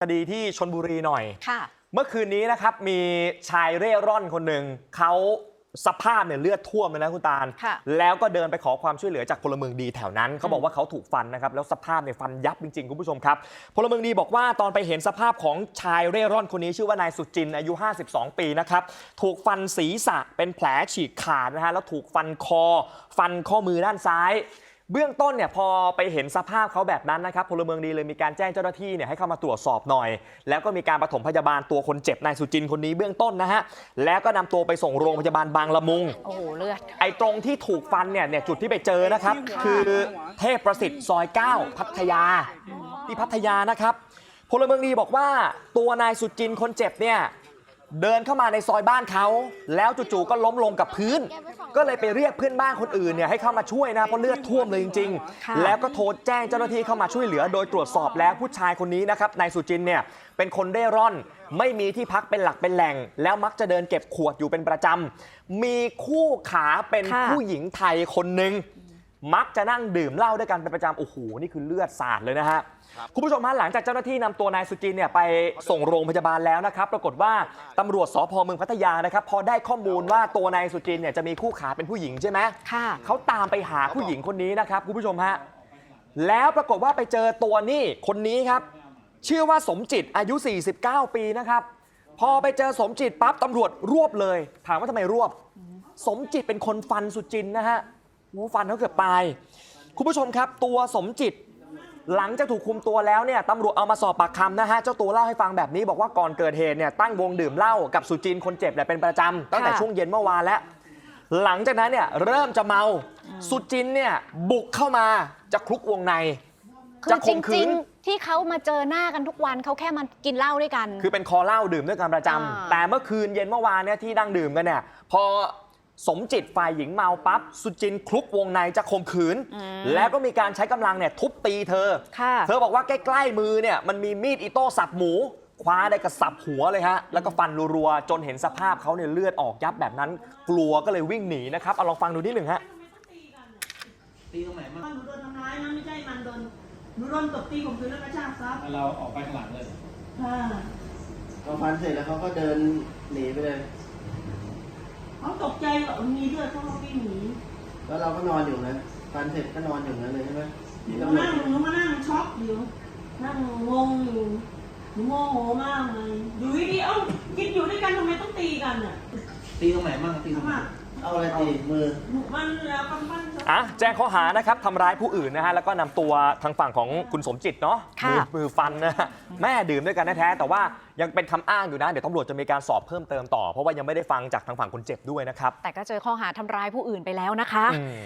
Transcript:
คดีที่ชนบุรีหน่อย ค่ะ เมื่อคืนนี้นะครับมีชายเร่ร่อนคนหนึ่งเขาสภาพเนี่ยเลือดท่วมเลยนะคุณตาล ค่ะแล้วก็เดินไปขอความช่วยเหลือจากพลเมืองดีแถวนั้นเขาบอกว่าเขาถูกฟันนะครับแล้วสภาพเนี่ยฟันยับจริงๆ คุณผู้ชมครับ พลเมืองดีบอกว่าตอนไปเห็นสภาพของชายเร่ร่อนคนนี้ชื่อว่านายสุจินต์อายุ 52 ปีนะครับถูกฟันศีรษะเป็นแผลฉีกขาดนะฮะแล้วถูกฟันคอ ฟันข้อมือด้านซ้าย เบื้องต้นเนี่ยพอไปเห็นสภาพเขาแบบนั้นนะครับพลเมืองดีเลยมีการแจ้งเจ้าหน้าที่เนี่ยให้เข้ามาตรวจสอบหน่อย แล้วก็มีการปฐมพยาบาลตัวคนเจ็บนายสุจินต์คนนี้เบื้องต้นนะฮะแล้วก็นำตัวไปส่งโรงพยาบาลบางละมุง โอ้โหเลือด ไอ้ตรงที่ถูกฟันเนี่ยเนี่ยจุดที่ไปเจอนะครับ คือเทพประสิทธิ์ซอย 9 พัทยา ที่พัทยานะครับ พลเมืองดีบอกว่าตัวนายสุจินต์คนเจ็บเนี่ย เดินเข้ามาในซอยบ้านเขา แล้วจู่ๆก็ล้มลงกับพื้น ก็เลยไปเรียกเพื่อนบ้านคนอื่นเนี่ยให้เข้ามาช่วยนะเพราะเลือดท่วมเลยจริงค่ะๆแล้วก็โทรแจ้งเจ้าหน้าที่เข้ามาช่วยเหลือ โดยตรวจสอบแล้วผู้ชายคนนี้นะครับนายสุจินต์เนี่ยเป็นคนเร่ร่อน ไม่มีที่พักเป็นหลักเป็นแหล่ง แล้วมักจะเดินเก็บขวดอยู่เป็นประจำมีคู่ขาเป็นค่ะผู้หญิงไทยคนหนึ่ง มักจะนั่งดื่มเหล้าด้วยกันเป็นประจำโอ้โหนี่คือเลือดสาดเลยนะฮะคุณผู้ชมฮะหลังจากเจ้าหน้าที่นำตัวนายสุจินเนี่ยไปส่งโรงพยาบาลแล้วนะครับ ปรากฏว่าตำรวจสพเมืองพัทยานะครับ พอได้ข้อมูลว่าตัวนายสุจินเนี่ยจะมีคู่ขาเป็นผู้หญิงใช่ไหมค่ะเขาตามไปหาผู้หญิงคนนี้นะครับคุณผู้ชมฮะแล้วปรากฏว่าไปเจอตัวนี่คนนี้ครับ ชื่อว่าสมจิตอายุ 49 ปีนะครับ พอไปเจอสมจิตปั๊บตำรวจรวบเลย ถามว่าทำไมรวบ สมจิตเป็นคนฟันสุจินนะฮะ โอ้ฟันเขาเกือบตาย คุณผู้ชมครับตัวสมจิต หลังจากถูกคุมตัวแล้วเนี่ยตำรวจเอามาสอบปากคำนะฮะ เจ้าตัวเล่าให้ฟังแบบนี้บอกว่าก่อนเกิดเหตุเนี่ยตั้งวงดื่มเหล้ากับสุจินคนเจ็บเนี่ยเป็นประจำตั้งแต่ค่ะช่วงเย็นเมื่อวานแล้ว หลังจากนั้นเนี่ยเริ่มจะเมาสุจินเนี่ยบุกเข้ามาจะคลุกวงใน คืจะอจข่มขืริงน ๆ ที่เขามาเจอหน้ากันทุกวันเขาแค่มากินเหล้าด้วยกัน คือเป็นคอเหล้าดื่มด้วยกันประจำอ่าแต่เมื่อคืนเย็นเมื่อวานเนี่ยที่นั่งดื่มกันเนี่ยพอ สมจิตฝ่ายหญิงเมาปั๊บสุจินคลุกวงในจะข่มขืน แล้วก็มีการใช้กำลังเนี่ยทุบตีเธอค่ะเธอบอกว่าใกล้ๆมือเนี่ยมันมีมีดอิโต้สับหมู คว้าได้กระสับหัวเลยฮะ แล้วก็ฟันรัวๆ จนเห็นสภาพเขาเนี่ยเลือดออกยับแบบนั้น กลัวก็เลยวิ่งหนีนะครับ เอาลองฟังดูนิดหนึ่งฮะตีตรงไหนมั่งหนูโดนทำร้ายนะไม่ใช่มันโดนหนูโดนตบตีข่มขืนแล้วกระชากทรัพย์เราออกไปข้างหลังเลยค่ะพอฟันเสร็จแล้วเขาก็เดินหนีไปเลย เขาตกใจว่ามีเลือดเขาก็วิ่งหนีแล้วเราก็นอนอยู่นะฟันเสร็จก็นอนอยู่นั้นเลยใช่ไหมหนูที่มาตำรวจนั่งหนูมานั่งช็อกอยู่ นั่งงงอยู่หนูโมโหมากเลยอยู่ดีๆเอ้ากินอยู่ด้วยกันทำไมต้องตีกันอะ ตีตรงไหนมั่งตีตรงไหนทำไมเอาอะไรตีมือมันแล้วกำปั้นเขาอะแจ้งข้อหานะครับทำร้ายผู้อื่นนะฮะแล้วก็นำตัวทางฝั่งของคุณสมจิตเนาะค่ะ มือมือฟันนะฮะแม่ดื่มด้วยกันแท้ๆแต่ว่ายังเป็นคำอ้างอยู่นะเดี๋ยวตำรวจจะมีการสอบเพิ่มเติมต่อ เพราะว่ายังไม่ได้ฟังจากทางฝั่งคนเจ็บด้วยนะครับแต่ก็เจอข้อหาทำร้ายผู้อื่นไปแล้วนะคะ อืม